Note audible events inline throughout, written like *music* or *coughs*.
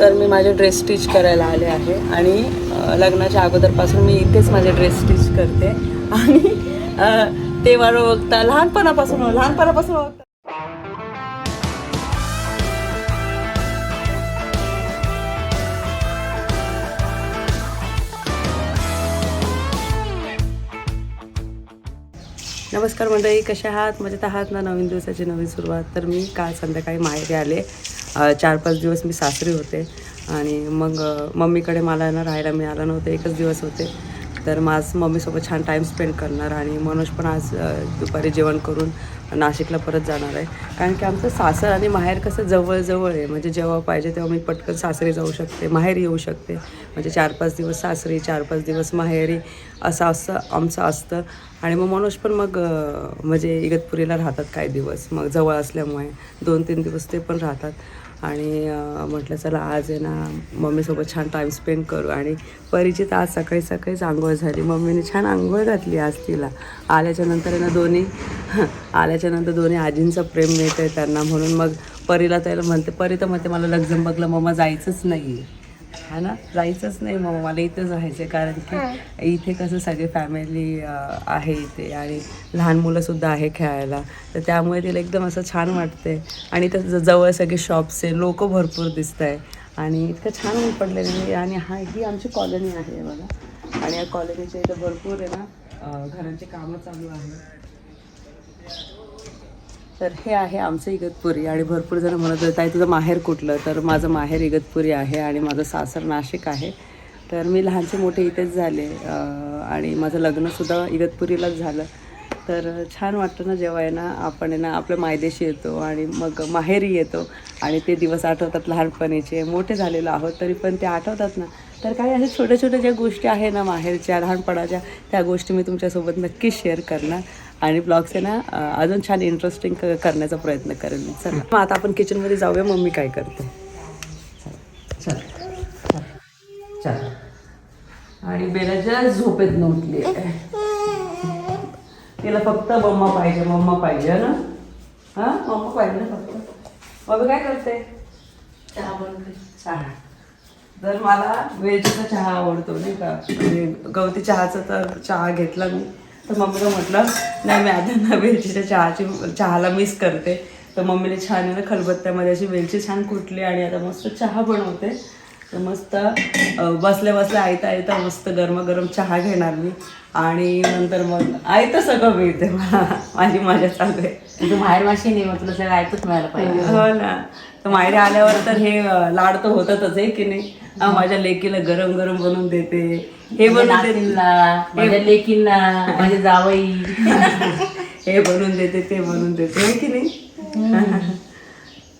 तर मी माझे dress stitch करायला आले आहे. आणि लग्नाच्या अगोदरपासून मी इथेच माझे ड्रेस स्टिच करते. आणि ते मला बघता लहानपणापासून लहानपणापासून नमस्कार मंडळी कशा आहात? मजेत आहात ना नवीन दिवसाची नवीन सुरुवात? तर मी काल संध्याकाळी माहेरी आले. चार पाच दिवस मी सासरी होते आणि मग मम्मीकडे मला ना राहायला मिळालं नव्हतं एकच दिवस होते. तर मग आज मम्मीसोबत छान टाईम स्पेंड करणार आणि मनोज पण आज दुपारी जेवण करून नाशिकला परत जाणार आहे. कारण की आमचं सासर आणि माहेर कसं जवळजवळ आहे. म्हणजे जेव्हा पाहिजे तेव्हा मी पटकन सासरी जाऊ शकते माहेर येऊ शकते. म्हणजे चार पाच दिवस सासरी चार पाच दिवस माहेरी असं असं आमचं असतं. आणि मग मनोज पण मग म्हणजे इगतपुरीला राहतात काही दिवस. मग जवळ असल्यामुळे दोन तीन दिवस ते पण राहतात. आणि म्हटलं चला आज आहे ना मम्मीसोबत छान टाईम स्पेंड करू. आणि परिचित आज सकाळी सकाळीच आंघोळ झाली. मम्मीने छान आंघोळ घातली आज तिला. आल्याच्यानंतर आहे ना दोन्ही आल्याच्यानंतर दोन्ही आजींचं प्रेम मिळतं आहे त्यांना म्हणून मग परीला त्याला म्हणते परी तर म्हणते मला लग्झंबगला मम्मा जायचंच नाही हा ना? जायचंच नाही मग मला इथंच राहायचं कारण की इथे कसं सगळे फॅमिली आहे इथे आणि लहान मुलंसुद्धा आहे खेळायला. तर त्यामुळे तिला एकदम असं छान वाटते आणि ज- जवळ सगळे शॉप्स आहे लोक भरपूर दिसत आहे आणि इतकं छान ऊन पडलेलं आहे. आणि हा ही आमची कॉलनी आहे बघा. आणि या कॉलनीच्या इथं भरपूर आहे ना घरांची कामं चालू आहेत. तर हे आहे आमचं इगतपुरी आणि भरपूर जण म्हणत होत आहे तुझं माहेर कुठलं? तर माझं माहेर इगतपुरी आहे आणि माझं सासर नाशिक आहे. तर मी लहानचे मोठे इथेच झाले आणि माझं लग्नसुद्धा इगतपुरीलाच झालं. तर छान वाटतं ना जेव्हा आहे ना आपण आहे ना आपल्या मायदेशी येतो आणि मग माहेरी येतो आणि ते दिवस आठवतात लहानपणीचे. मोठे झालेलो आहोत तरी पण ते आठवतात ना. तर काही अशा छोट्या छोट्या ज्या गोष्टी आहे ना माहेरच्या लहानपणाच्या त्या गोष्टी मी तुमच्यासोबत नक्कीच शेअर करणार. आणि ब्लॉग्स आहे ना अजून छान इंटरेस्टिंग करण्याचा प्रयत्न करेन मी. चला. मग आता आपण किचनमध्ये जाऊया मम्मी काय करते? चल. चल. चल. आणि बेलाच्या झोपेत नव्हतली तिला फक्त मम्मा पाहिजे मम्मा पाहिजे ना हां? मम्मा पाहिजे ना फक्त. मग काय करते? चहा बनवते. चहा. तर मला वेलचीचा चहा आवडतो नाही का म्हणजे गवती चहाचा तर चहा घेतला मी. तर मम्मीला म्हटलं नाही मी आता ना वेलचीच्या चहाची चहाला मिस करते. तर मम्मीने छान आहे ना खलबत्त्यामध्ये अशी वेलची छान कुटली आणि आता मस्त चहा बनवते. तर मस्त बसल्या बसल्या आयता आयता मस्त गरमागरम चहा घेणार मी. आणि नंतर मग आयतं सगळं मिळते मला. माझी मजा चालू आहे. तू बाहेर माशी नाही मग तुला सगळं ऐकूच मिळालं पाहिजे. हो ना. तर माहेरी आल्यावर तर हे लाड तर होतातच आहे की नाही? माझ्या लेकीला गरम गरम बनवून देते. हे बनवून देते. माझ्या लेकींना माझे *laughs* जावई. हे बनवून देते ते बनवून देते. आहे की नाही? *laughs*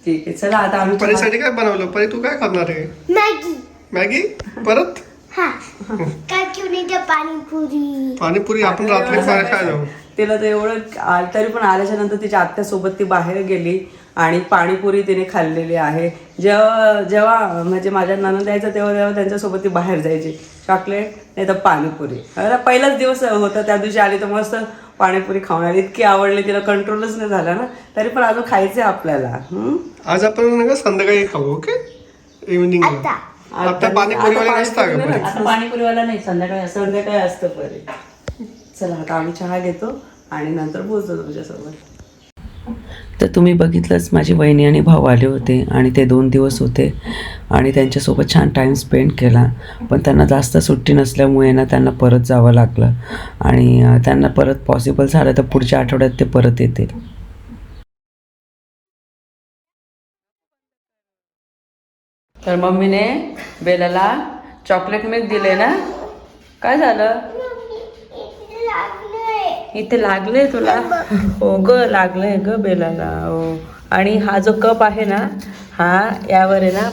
ठीक आहे चला आता आम्ही परीसाठी काय बनवलं? परी तू काय करणार आहे? मॅगी. मॅगी? परत? हा. पाणीपुरी. पाणीपुरी आपण रात्री बाहेर काय जाऊ. तिला तर एवढं आ- तरी पण आल्याच्यानंतर तिच्या आत्यासोबत ती बाहेर गेली. आणि पाणीपुरी तिने खाल्लेली आहे. जेव्हा जेव्हा म्हणजे माझ्या ननंद यायचं तेव्हा तेव्हा त्यांच्यासोबत ती बाहेर जायची. चॉकलेट नाही तर पाणीपुरी. अरे पहिलाच दिवस होता त्या दिवशी आली तर मस्त पाणीपुरी खाऊन आली. इतकी आवडली तिला कंट्रोलच नाही झाला ना. तरी पण अजून खायचं आपल्याला? आज आपण ना संध्याकाळी खाऊ ओके? इव्हिनिंग आता. आता पाणीपुरीवाले नसता पाणीपुरीवाला नाही. संध्याकाळी असं संध्याकाळी असतं बरे चला आता आम्ही चहा घेतो आणि नंतर बोलतो तुमच्यासोबत. तर तुम्ही बघितलंच माझी वहिनी आणि भाऊ आले होते आणि ते दोन दिवस होते आणि त्यांच्यासोबत छान टाईम स्पेंड केला. पण त्यांना जास्त सुट्टी नसल्यामुळे ना त्यांना परत जावं लागलं आणि त्यांना परत पॉसिबल झालं तर पुढच्या आठवड्यात ते परत येतील. तर मम्मीने बेलाला चॉकलेट मिल्क दिले ना? काय झालं? इथे लागले तुला? हो ग लागलंय ग बेलाला. हो. आणि हा जो कप आहे ना हा यावर आहे ना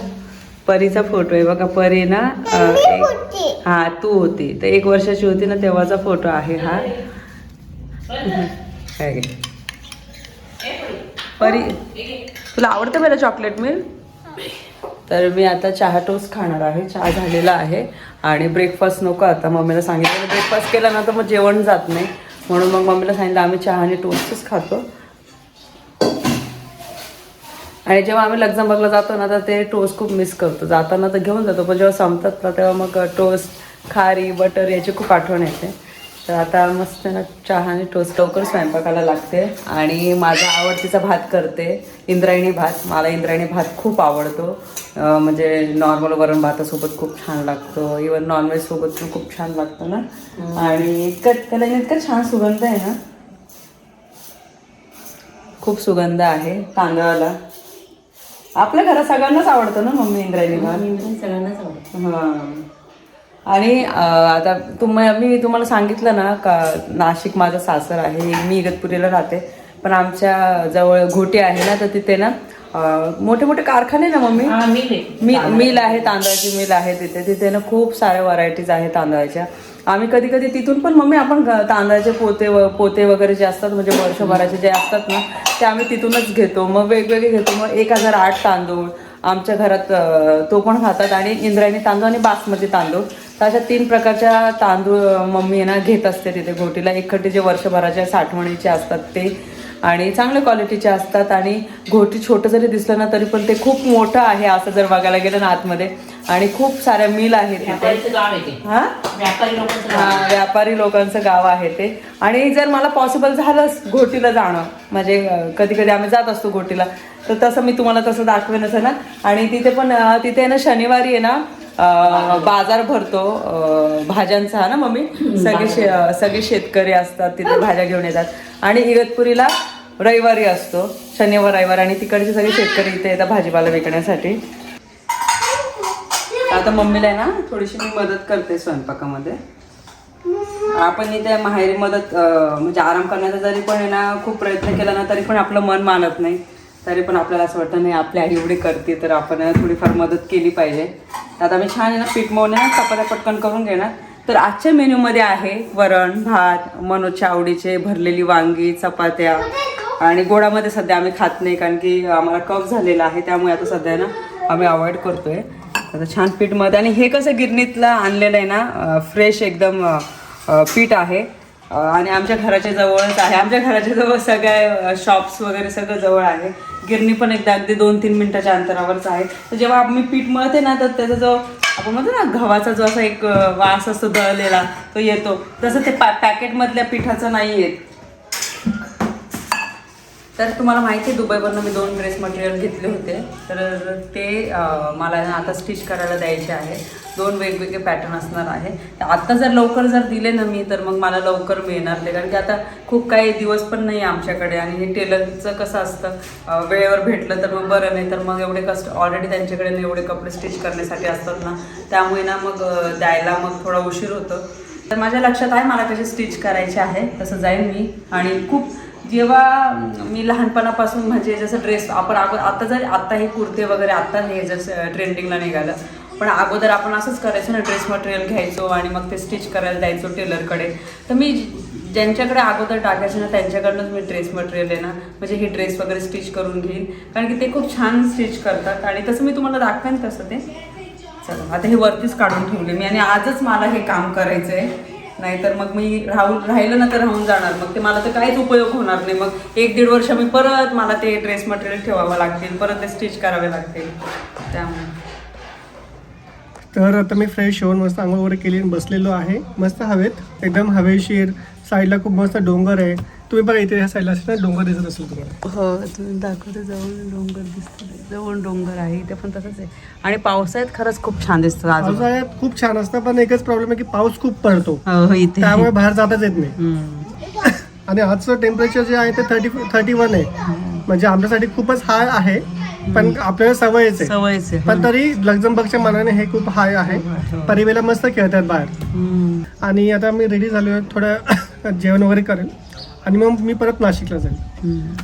परीचा फोटो आहे. बघा परी ना हा तू होती. तर एक वर्षाची होती ना तेव्हाचा फोटो आहे हा. काय. परी तुला आवडतं मला चॉकलेट मिल्क? तर मी आता चहा टोस्ट खाणार आहे. चहा झालेला आहे. आणि ब्रेकफास्ट नको आता. मम्मीला सांगितलं ब्रेकफास्ट केला ना तर मग जेवण जात नाही. म्हणून मग मम्मीला सांगितलं आम्ही चहा आणि टोस्टच खातो. आणि जेव्हा आम्ही लक्झमबर्गला जातो ना तर ते टोस्ट खूप मिस करतो. जाताना तर घेऊन जातो पण जेव्हा संपतात ना तेव्हा मग टोस्ट खारी बटर याची खूप आठवण येते. तर आता मस्त ना चहा आणि टोस्ट लवकर स्वयंपाकाला लागते. आणि माझा आवडतीचा भात करते इंद्रायणी भात. मला इंद्रायणी भात खूप आवडतो. म्हणजे नॉर्मल वरण भातासोबत खूप छान लागतो. इवन नॉनव्हेज सोबत पण खूप छान लागतं ना. आणि इतकं त्याला इतकं छान सुगंध आहे ना. खूप सुगंध आहे तांदळाला. आपल्या घरात सगळ्यांनाच आवडतं ना मम्मी इंद्रायणी भात? सगळ्यांनाच आवडतं. हां. आणि आता तुम मी तुम्हाला सांगितलं ना का नाशिक माझं सासर आहे मी इगतपुरीला राहते पण आमच्या जवळ घोटी आहे ना तर तिथे ना मोठे मोठे कारखाने ना मम्मी? हा मिल आहे. मी मिल आहे तांदळाची मिल आहे तिथे. तिथे ना खूप साऱ्या व्हरायटीज आहे तांदळाच्या. आम्ही कधी कधी तिथून पण मम्मी आपण तांदळाचे पोते व पोते वगैरे जे असतात म्हणजे वर्षभराचे जे असतात ना ते आम्ही तिथूनच घेतो. मग वेगवेगळे घेतो. मग एक हजार आठ तांदूळ आमच्या घरात तो पण खातात. आणि इंद्रायणी तांदूळ आणि बासमती तांदूळ. तर अशा तीन प्रकारच्या तांदूळ मम्मी आहे ना घेत असते तिथे घोटीला एकखट्टे जे वर्षभराच्या साठवणीचे असतात ते. आणि चांगल्या क्वालिटीचे असतात. आणि घोटी छोटं जरी दिसलं ना तरी पण ते खूप मोठं आहे असं जर बघायला गेलं ना आतमध्ये. आणि खूप साऱ्या मिल आहेत तिथे. हा? व्यापारी लोकांचं गाव. हा, व्यापारी लोकांचं गाव आहे ते. आणि जर मला पॉसिबल झालंच घोटीला जाणं म्हणजे कधी कधी आम्ही जात असतो घोटीला तर तसं मी तुम्हाला तसं दाखवेनच आहे ना. आणि तिथे पण तिथे ना शनिवारी आहे ना बाजार भरतो. भाज्यांचा ना मम्मी? सगळे शे सगळे शेतकरी असतात तिथे भाज्या घेऊन येतात. आणि इगतपुरीला रविवारी असतो. शनिवार रविवार आणि तिकडचे सगळे शेतकरी इथे येतात भाजीपाला विकण्यासाठी. आता मम्मीला आहे ना थोडीशी मी मदत करते स्वयंपाकामध्ये. आपण इथे माहेरी मदत म्हणजे आराम करण्याचा जरी पण आहे ना खूप प्रयत्न केला ना तरी पण आपलं मन मानत नाही. तरी पण आपल्याला असं वाटतं नाही आपली आई एवढी करते तर आपण थोडीफार मदत केली पाहिजे. तर आता मी छान आहे ना पीठ मळून ना चपात्या पटकन करून घेणार. तर आजच्या मेन्यूमध्ये आहे वरण भात मनोजच्या आवडीचे भरलेली वांगी चपात्या. आणि गोडामध्ये सध्या आम्ही खात नाही कारण की आम्हाला कफ झालेला आहे त्यामुळे आता सध्या ना आम्ही अवॉइड करतोय. आता छान पीठमध्ये आणि हे कसं गिरणीतलं आणलेलं आहे ना फ्रेश एकदम पीठ आहे. आणि आमच्या घराच्या जवळच आहे. आमच्या घराच्या जवळ सगळ्या शॉप्स वगैरे सगळं जवळ आहे. गिरणी पण एकदा अगदी दोन तीन मिनिटाच्या अंतरावरच आहे. तर जेव्हा मी पीठ मळते ना तर त्याचा जो आपण म्हणतो ना गव्हाचा जो असा एक वास असतो दळलेला तो येतो. तसं ते पॅ पॅकेटमधल्या पिठाचं नाही येत तर तुम्हाला माहिती आहे दुबईवरनं मी दोन ड्रेस मटेरियल घेतले होते. तर ते मला आता स्टिच करायला द्यायचे आहे दोन वेगवेगळे पॅटर्न असणार आहे. तर आत्ता जर लवकर जर दिले ना मी तर मग मला लवकर मिळणार ते. कारण की आता खूप काही दिवस पण नाही आहे आमच्याकडे. आणि हे टेलरचं कसं असतं वेळेवर भेटलं तर मग बरं नाही तर मग एवढे कस्ट ऑलरेडी त्यांच्याकडे ना एवढे कपडे स्टिच करण्यासाठी असतात ना. त्यामुळे ना मग द्यायला मग थोडा उशीर होतो. तर माझ्या लक्षात आहे मला कसे स्टिच करायचे आहे. तसं जाईन मी. आणि खूप जेव्हा मी लहानपणापासून म्हणजे जसं ड्रेस आपण अगो आता जर आता हे कुर्ते वगैरे आता हे जसं ट्रेंडिंगला निघालं पण अगोदर आपण असंच करायचो ना ड्रेस मटेरियल घ्यायचो आणि मग ते स्टिच करायला द्यायचो टेलरकडे तर मी ज्यांच्याकडे अगोदर टाकायचे ना त्यांच्याकडनंच मी ड्रेस मटेरियल आहे ना म्हणजे हे ड्रेस वगैरे स्टिच करून घेईन. कारण की ते खूप छान स्टिच करतात. आणि तसं मी तुम्हाला दाखवेन तसं ते. चला आता हे वरतीच काढून ठेवले मी आणि आजच मला हे काम करायचं आहे नाहीतर मग मी राहून राहिलं ना तर राहून जाणार. मग ते मला तर काहीच उपयोग होणार नाही. मग एक दीड वर्ष मी परत मला ते ड्रेस मटेरियल ठेवावं लागतील परत ते स्टिच करावे लागतील. त्यामुळे. तर आता मी फ्रेश होऊन मस्त आंघोळ वगैरे केली आणि बसलेलो आहे. मस्त हवेत. एकदम हवेशीर. साईडला खूप मस्त डोंगर आहे. तुम्ही बघा इथे ह्या साईडला असेल ना डोंगर दिसत असेल तुम्हाला. हो तुम्ही दाखवते जवळ डोंगर दिसतो जवळ डोंगर आहे इथे पण तसंच आहे. आणि पावसाळ्यात खरंच खूप छान दिसतं आजूबाजू पावसाळ्यात खूप छान असतं पण एकच प्रॉब्लेम आहे की पाऊस खूप पडतो. हो हो, इथे. त्यामुळे बाहेर जाताच येत नाही. हम्म. *laughs* आणि आजचं टेम्परेचर जे आहे ते थर्टी थर्टी वन आहे म्हणजे आमच्यासाठी खूपच हाय आहे पण आपल्याला सवयच आहे. सवयच आहे पण तरी लक्झमबर्गच्या मानाने हे खूप हाय आहे. परिवेला मस्त खेळतात बाहेर. हम्म. आणि आता मी रेडी झालो आहे थोडं *coughs* जेवण वगैरे करेल. आणि मग मी परत नाशिकला जाईल.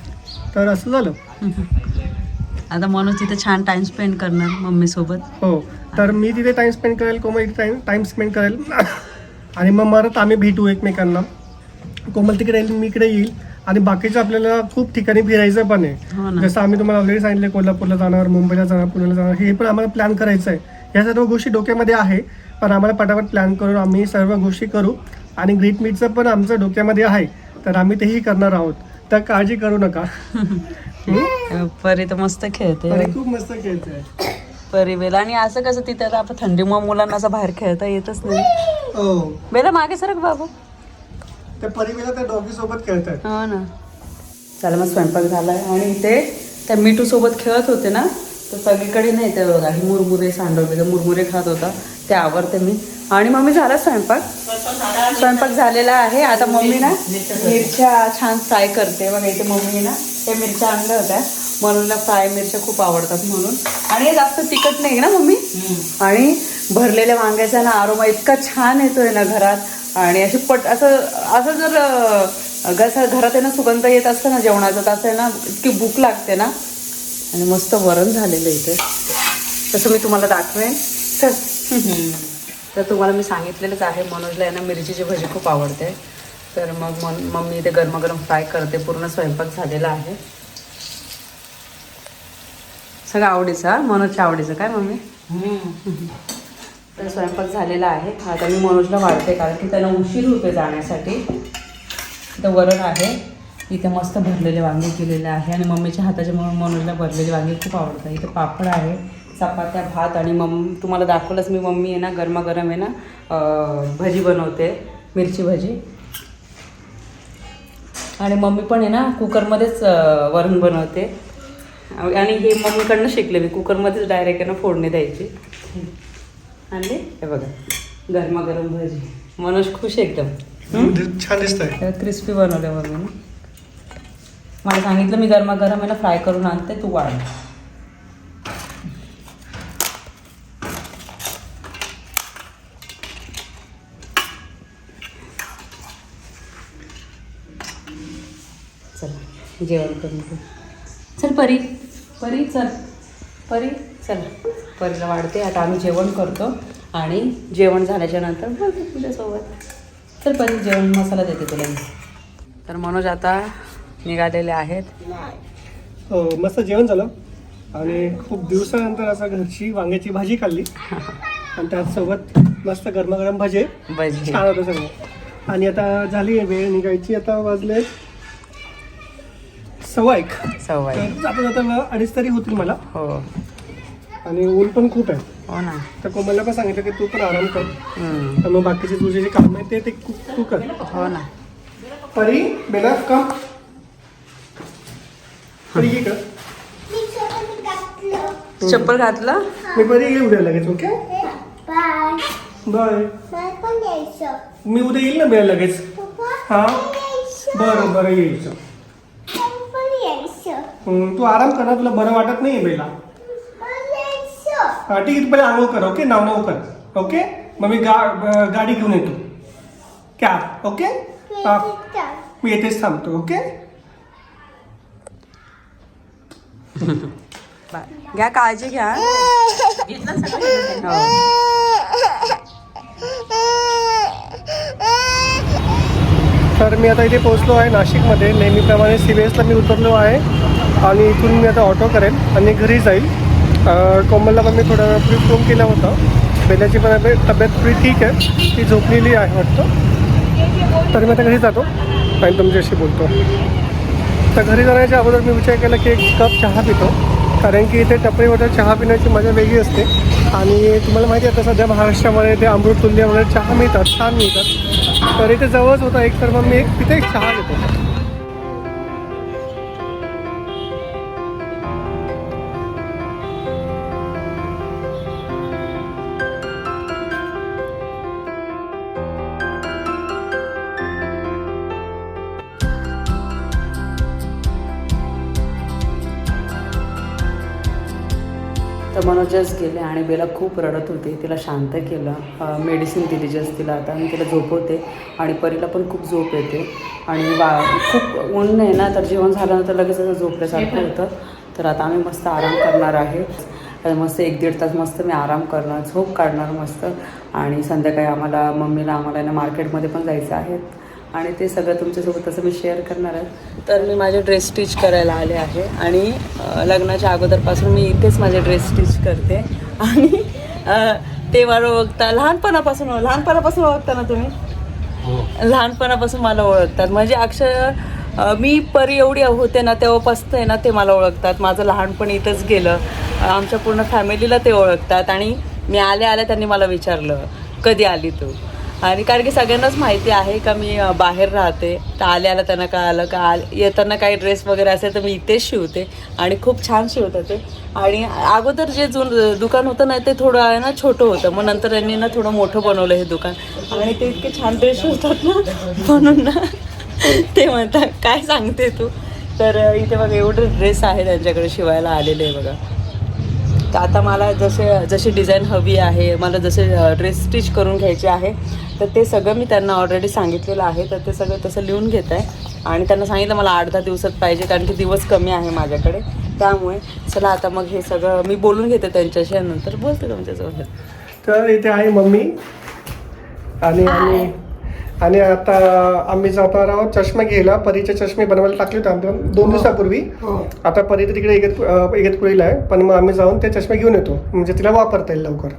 तर असं झालं. आता मनोज तिथे छान टाइम स्पेंड करणार मम्मी सोबत हो. तर मी तिथे टाइम स्पेंड करेल कोमल इथे टाइम टाइम स्पेंड करेल. आणि मग परत आम्ही भेटू एकमेकांना. कोमल तिकडे येईल मी इकडे येईल. आणि बाकीचं आपल्याला खूप ठिकाणी फिरायचं पण हो आहे ना. जसं आम्ही तुम्हाला ऑलरेडी सांगितलं कोल्हापूरला जाणार मुंबईला जाणार पुण्याला जाणार हे पण आम्हाला प्लॅन करायचं आहे या सर्व गोष्टी डोक्यामध्ये आहे पण आम्हाला पटापट प्लॅन करून आम्ही सर्व गोष्टी करू. आणि ग्रीट मीटचं पण आमचं डोक्यामध्ये आहे. तर आम्ही तेही करणार आहोत. तर काळजी करू नका. परी तर मस्त खेळते. खूप मस्त खेळते. परी बेला. आणि असं कसं तिथे आपण थंडीमुळे मुलांना असं बाहेर खेळता येतच नाही. हो. बेला मागे सरक बाबू. ते परिवेला त्या डॉगी सोबत खेळतात. हो ना. चला मग स्वयंपाक झालाय. आणि इथे त्या मिठू सोबत खेळत होते ना तर सगळीकडे नाही ते बघा ही मुरमुरे सांडवले मुरमुरे खात होता. ते आवडते मी. आणि मम्मी झाला स्वयंपाक? स्वयंपाक झालेला आहे. आता मम्मी ना मिरच्या छान फ्राय करते. बघा इथे मम्मी ना त्या मिरच्या आणल्या होत्या. म्हणून फ्राय मिरच्या खूप आवडतात म्हणून. आणि हे जास्त तिखट नाही ना मम्मी? आणि भरलेल्या वांग्याचा ना आरोमा इतका छान येतोय ना घरात. आणि अशी पट असं असं जर कसं घरात आहे ना सुगंध येत असतं ना जेवणाचं तर असं आहे ना इतकी भूक लागते ना. आणि मस्त वरण झालेलं इथे. तसं मी तुम्हाला दाखवेन. चल. तर तुम्हाला मी सांगितलेलंच आहे मनोजला यांना मिरचीची भजी खूप आवडते. तर मग मन मम्मी इथे गरमागरम फ्राय करते पूर्ण स्वयंपाक झालेला आहे. सगळं आवडीचं हा? मनोजच्या आवडीचं काय मम्मी? तर स्वयंपाक झालेला आहे. आता मी मनोजला वाढते कारण की त्यांना उशीर होते जाण्यासाठी. इथं वरण आहे. इथे मस्त भरलेले वांगे केलेले आहे. आणि मम्मीच्या हाताच्या म्हणून मनोजला भरलेले वांगे खूप आवडतात. इथे पापड आहे. चपात्या भात आणि मम तुम्हाला दाखवलंच मी मम्मी आहे ना गरमागरम आहे ना भजी बनवते मिरची भजी. आणि मम्मी पण आहे ना कुकरमध्येच वरण बनवते. आणि हे मम्मीकडनं शिकले मी कुकरमध्येच डायरेक्ट आहे ना फोडणी द्यायची. आणली हे बघा गरमागरम भजी. मनोज खुश एकदम? छान दिसत आहे क्रिस्पी बनवले मम्मीने. मला सांगितलं मी गरमागरम आहे ना फ्राय करून आणते तू वाढ. चल जेवण करून घेऊ. चल परी. परी चल. परी चल. परीला वाढते आता आम्ही जेवण करतो आणि जेवण झाल्याच्यानंतर बोलतो तुझ्यासोबत. चल परी जेवण मसाला देते तुला मी. तर मनोज आता निघालेले आहेत. हो मस्त जेवण झालं. आणि खूप दिवसानंतर असं घरची वांग्याची भाजी खाल्ली. आणि त्याचसोबत मस्त गरमागरम भजे. भजी. छान होतं सगळं. आणि आता झाली आहे वेळ निघायची आता वाजले सव्वा एक सवय तर जाता अडीच तरी होतील मला. हो. आणि ऊन पण खूप आहे. हो ना. तर कोमलला पण सांगितलं की तू पण आराम कर. हम्म. तर मग बाकीचे तुझे जे काम आहे ते ते तू तू कर. हो ना. परी बेला कम. परी ये कर. मी स्वतः घातलं चप्पल घातलं? मी परी ये उद्या लगेच ओके? बाय. बाय मला पण यायचं. मी उद्या येईल ना बेला लगेच? पप्पा हा? बरं बरं हं, तू आराम कर ना तुला बरं वाटत नाही बेला. हा ठीक आहे तू पहिले आंघोळ कर ओके? नाव नाव कर ओके? मग मी गा गाडी घेऊन येतो. Cab okay? हा. येतं. मी येथेच थांबतो ओके? बाय. *laughs* घ्या काळजी घ्या. हो. तर मी आता इथे पोहोचलो आहे नाशिकमध्ये. नेहमीप्रमाणे सी बी एसला मी उतरलो आहे. आणि इथून मी आता ऑटो करेन आणि घरी जाईल. कोमलला पण मी थोड्या वेळापूर्वी फोन केला होता. बेल्याची पण तब्येत थोडी ठीक आहे. ती झोपलेली आहे वाटतं. तर मी आता घरी जातो आणि तुमच्याशी बोलतो. तर घरी जाण्याच्या अगोदर मी विचार केला की एक कप चहा पितो. कारण की इथे टपरीवर चहा पिण्याची मजा वेगळी असते. आणि तुम्हाला माहिती आहे आता सध्या महाराष्ट्रामध्ये ते अमृत तुल्य वगैरे चहा मिळतात छान मिळतात. तर इथे जवळच होता एक तर मग मी एक तिथे एक चहा घेतो तर मनोजच गेले आणि बेला खूप रडत होती. तिला शांत केलं. मेडिसिन दिली जस्ट तिला. आता आणि तिला झोपवते आणि परीला पण खूप झोप येते. आणि वा खूप ऊन आहे ना तर जेवण झाल्यानंतर लगेच असं झोपल्यासारखं होतं. तर आता आम्ही मस्त आराम करणार आहे. मस्त एक दीड तास मस्त मी आराम करणार झोप काढणार मस्त. आणि संध्याकाळी आम्हाला मम्मीला आम्हाला ना मार्केटमध्ये पण जायचं आहे. आणि ते सगळं तुमच्यासोबत तसं मी शेअर करणार आहे. तर मी माझे ड्रेस स्टिच करायला आले आहे आणि लग्नाच्या अगोदरपासून मी इथेच माझे ड्रेस स्टिच करते. आणि ते मला ओळखता लहानपणापासून लहानपणापासून ओळखता ना तुम्ही? लहानपणापासून मला ओळखतात. म्हणजे अक्षर मी परी एवढी होते ना तेव्हापासून आहे ना ते मला ओळखतात. माझं लहानपण इथंच गेलं. आमच्या पूर्ण फॅमिलीला ते ओळखतात. आणि मी आले आले त्यांनी मला विचारलं कधी आली तू? आणि कारण की सगळ्यांनाच माहिती आहे का मी बाहेर राहते. तर आल्याला त्यांना त्यांना आलं का आल येताना काही ड्रेस वगैरे असेल तर मी इथेच शिवते आणि खूप छान शिवतात ते. आणि अगोदर जे जुन दुकान होतं ना ते थोडं आहे ना छोटं होतं. मग नंतर यांनी ना थोडं मोठं बनवलं हे दुकान. आणि ते इतके छान ड्रेस शिवतात ना म्हणून ना ते म्हणतात काय सांगते तू? तर इथे बघा एवढे ड्रेस आहे त्यांच्याकडे शिवायला आलेले आहे बघा. तर आता मला जसे जशी डिझाईन हवी आहे मला जसे ड्रेस स्टिच करून घ्यायचे आहे तर ते सगळं मी त्यांना ऑलरेडी सांगितलेलं आहे. तर ते सगळं तसं लिहून घेत आहे. आणि त्यांना सांगितलं मला आठ दहा दिवसात पाहिजे कारण की दिवस कमी आहे माझ्याकडे. त्यामुळे चला आता मग हे सगळं मी बोलून घेते त्यांच्याशी नंतर बोलते तुमच्यासोबत. तर इथे आहे मम्मी आणि आम्ही आणि आता आम्ही जाणार आहोत चष्मा घ्यायला. परीचे चष्मे बनवायला टाकले होते आम्ही दोन दिवसापूर्वी. हो. आता परी तर तिकडे इगत इगतपुरीला आहे. पण मग आम्ही जाऊन ते चष्मे घेऊन येतो. म्हणजे तिला वापरता येईल लवकर.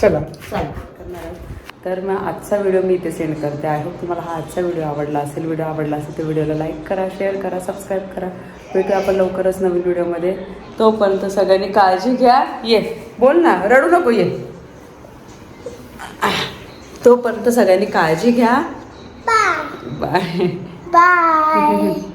चला. चालेल तर मग आजचा व्हिडिओ मी इथे सेंड करते आहे. तुम्हाला हा आजचा व्हिडिओ आवडला असेल व्हिडिओ आवडला असेल तर व्हिडिओला लाईक करा शेअर करा सबस्क्राईब करा. भेटूया आपण लवकरच नवीन व्हिडिओमध्ये. तोपर्यंत सगळ्यांनी काळजी घ्या. ये. बोल ना. रडू नको ये. तोपर्यंत सगळ्यांनी काळजी घ्या. बाय. बाय. बाय. *laughs*